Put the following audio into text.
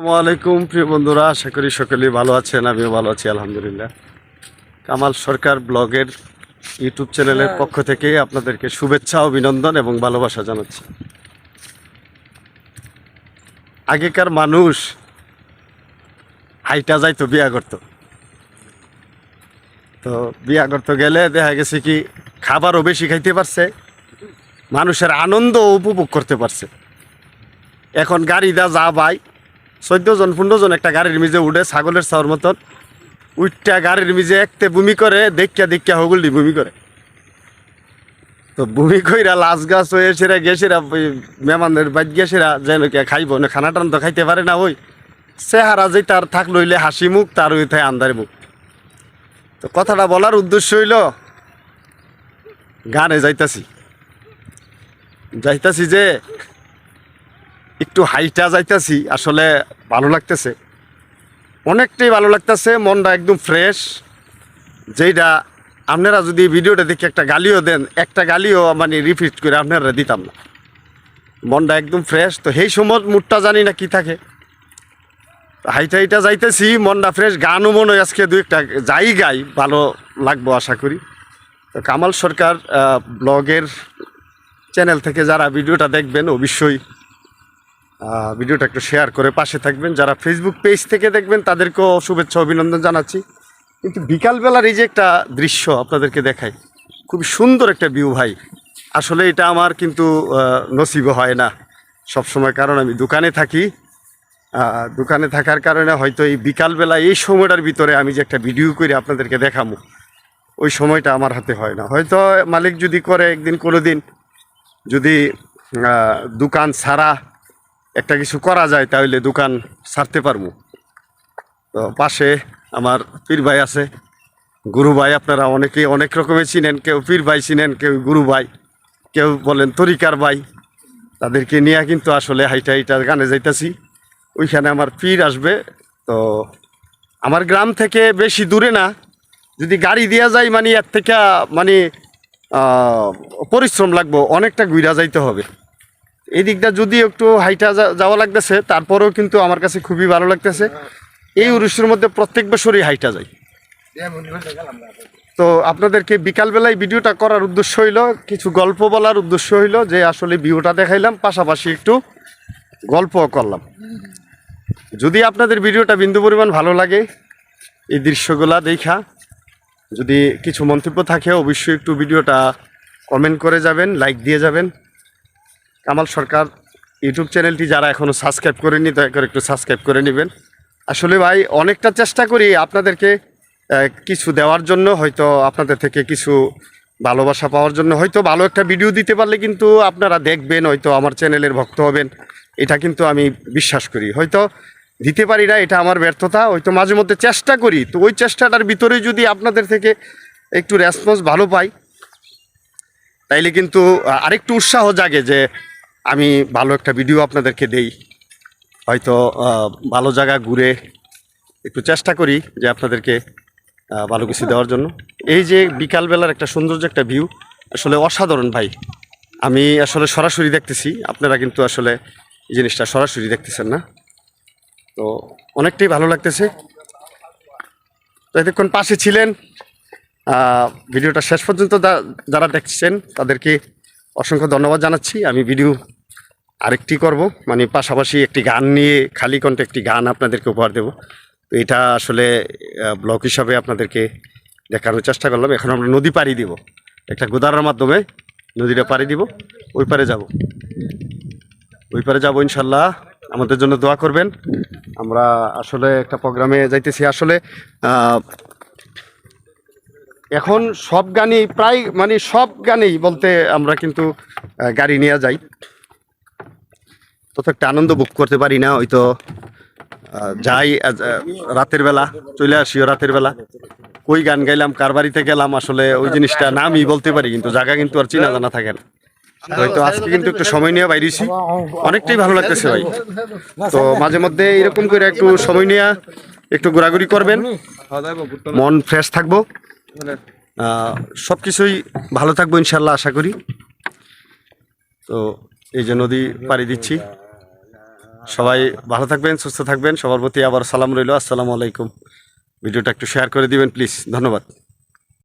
আলাইকুম প্রিয় বন্ধুরা আশা করি সকলেই ভালো আছেন আমিও ভালো আছি আলহামদুলিল্লাহ। কামাল সরকার ব্লগের ইউটিউব চ্যানেলের পক্ষ থেকে আপনাদেরকে শুভেচ্ছা অভিনন্দন এবং ভালোবাসা জানাচ্ছি। আগেকার মানুষ হাইটা যাইতো বিয়া করতো। তো বিয়া করতে গেলে দেখা গেছে কি খাবারও বেশি খাইতে পারছে মানুষের আনন্দ উপভোগ করতে পারছে। এখন গাড়ি দা যা ভাই চোদ্দ জন পনেরো জন একটা গাড়ির মিজে উঠে ছাগলের ছাওয়ার মতন উঠটা গাড়ির মিজে একতে বমি করে, দেখিয়া দেখিয়া হগুলটি বমি করে। তো বমি কইরা লাশ গাছ হয়ে সেরা গেছেরা মেহমানের বাইক গেছেরা যেন কে খাইব, না খানা টান তো খাইতে পারে না ওই। চেহারা যে তার থাক লইলে হাসি মুখ, তার ওই থাকে আন্দারি মুখ। তো কথাটা বলার উদ্দেশ্য হইল, গানে যাইতাছি। যাইতাছি যে একটু হাইটা যাইতেছি, আসলে ভালো লাগতেছে। অনেকটাই ভালো লাগতেছে, মনটা একদম ফ্রেশ। যেইটা আপনারা যদি ভিডিওটা দেখে একটা গালিও দেন, একটা গালিও মানে রিপিট করে আপনারা দিতাম না। মনটা একদম ফ্রেশ, তো সেই সময় মুডটা জানি না কি থাকে। হাইটা হাইটা যাইতেছি, মনটা ফ্রেশ, গানও মনে হয় আজকে দু একটা যাই গাই ভালো লাগবো আশা করি। তো কামাল সরকার ব্লগের চ্যানেল থেকে যারা ভিডিওটা দেখবেন, অবশ্যই ভিডিওটা একটু শেয়ার করে পাশে থাকবেন। যারা ফেসবুক পেজ থেকে দেখবেন, তাদেরকেও শুভেচ্ছা, অভিনন্দন জানাচ্ছি। কিন্তু বিকালবেলার এই যে একটা দৃশ্য আপনাদেরকে দেখাই খুব সুন্দর একটা ভিউ ভাই। আসলে এটা আমার কিন্তু নসিব হয় না সব সময় কারণ আমি দোকানে থাকি। দোকানে থাকার কারণে হয়তো এই বিকালবেলা এই সময়টার ভিতরে আমি যে একটা ভিডিও করে আপনাদেরকে দেখাবো ওই সময়টা আমার হাতে হয় না। হয়তো মালিক যদি করে একদিন কোনো দিন যদি দোকান ছাড়া একটা কিছু করা যায় তাহলে দোকান ছাড়তে পারব। তো পাশে আমার পীর ভাই আছে। গুরু ভাই আপনারা অনেকেই অনেক রকমের চিনেন, কেউ পীর ভাই চিনেন, কেউ গুরু ভাই, কেউ বলেন তরিকার ভাই। তাদেরকে নিয়ে কিন্তু আসলে হাইটা হাইটা গানে যাইতাছি। ওইখানে আমার পীর আসবে। তো আমার গ্রাম থেকে বেশি দূরে না। যদি গাড়ি দেওয়া যায় মানে এর থেকে মানে পরিশ্রম লাগবো, অনেকটা ঘুরা যাইতে হবে। এই দিকটা যদি একটু হাইটা যাওয়া লাগতেছে, তারপরেও কিন্তু আমার কাছে খুবই ভালো লাগতেছে। এই উরুষের মধ্যে প্রত্যেক বছরই হাইটা যায়। তো আপনাদেরকে বিকালবেলায় ভিডিওটা করার উদ্দেশ্য হইল, কিছু গল্প বলার উদ্দেশ্য হইল যে আসলে ভিডিওটা দেখাইলাম, পাশাপাশি একটু গল্প করলাম। যদি আপনাদের ভিডিওটা বিন্দু পরিমাণ ভালো লাগে, এই দৃশ্যগুলা দেখা। যদি কিছু মন্তব্য থাকে, অবশ্যই একটু ভিডিওটা কমেন্ট করে যাবেন লাইক দিয়ে যাবেন। কামাল সরকার ইউটিউব চ্যানেলটি যারা এখনও সাবস্ক্রাইব করেনি দয়া করে একটু সাবস্ক্রাইব করে নেবেন। আসলে ভাই, অনেকটা চেষ্টা করি আপনাদেরকে কিছু দেওয়ার জন্য, হয়তো আপনাদের থেকে কিছু ভালোবাসা পাওয়ার জন্য। হয়তো ভালো একটা ভিডিও দিতে পারলে কিন্তু আপনারা দেখবেন, হয়তো আমার চ্যানেলের ভক্ত হবেন। এটা কিন্তু আমি বিশ্বাস করি। হয়তো দিতে পারি না, এটা আমার ব্যর্থতা। হয়তো মাঝে মধ্যে চেষ্টা করি। তো ওই চেষ্টাটার ভিতরে যদি আপনাদের থেকে একটু রেসপন্স ভালো পাই, তাইলে কিন্তু আরেকটু উৎসাহ জাগে যে আমি ভালো একটা ভিডিও আপনাদেরকে দেই। হয়তো ভালো জায়গা ঘুরে একটু চেষ্টা করি যে আপনাদেরকে ভালো কিছু দেওয়ার জন্য। এই যে বিকালবেলার একটা সৌন্দর্য একটা ভিউ আসলে অসাধারণ ভাই। আমি আসলে সরাসরি দেখতেছি, আপনারা কিন্তু আসলে এই জিনিসটা সরাসরি দেখতেছেন না। তো অনেকটাই ভালো লাগতেছে। তো এতক্ষণ পাশে ছিলেন ভিডিওটা শেষ পর্যন্ত যারা দেখছেন, তাদেরকে অসংখ্য ধন্যবাদ জানাচ্ছি। আমি ভিডিও আরেকটি করব। মানে পাশাপাশি একটি গান নিয়ে খালি কণ্ঠে একটি গান আপনাদেরকে উপহার দেব। তো এটা আসলে ব্লগ হিসাবে আপনাদেরকে দেখানোর চেষ্টা করলাম। এখন আমরা নদী পাড়ি দিব। একটা গোদারার মাধ্যমে নদীটা পাড়ি দিব। ওই পারে যাব। ওই পারে যাব ইনশাল্লাহ। আমাদের জন্য দোয়া করবেন। আমরা আসলে একটা প্রোগ্রামে যাইতেছি। আসলে এখন সব গানই প্রায় মানে সব গানেই বলতে আমরা কিন্তু গাড়ি নিয়ে যাই। তত একটা আনন্দ বুক করতে পারি না, হয়তো যাই রাতের বেলা চলে আসিও রাতের বেলা। কই গান গাইলাম, কার বাড়িতে গেলাম, আসলে ওই জিনিসটা নামই বলতে পারি, কিন্তু জায়গা কিন্তু আর চিনা জানা থাকে না। হয়তো আজকে কিন্তু একটু সময় নিয়ে বাইরেছি, অনেকটাই ভালো লাগতেছে ভাই। তো মাঝে মধ্যে এরকম করে একটু সময় নিয়ে একটু ঘোরাঘুরি করবেন, মন ফ্রেশ থাকব। সব কিছুই ভালো থাকব ইনশাল্লাহ আশা করি। তো এই যে নদী পাড়ি দিচ্ছি। সবাই ভালো থাকবেন, সুস্থ থাকবেন। সবার প্রতি আবার সালাম রইল। আসসালামু আলাইকুম। ভিডিওটা একটু শেয়ার করে দিবেন, প্লিজ। ধন্যবাদ।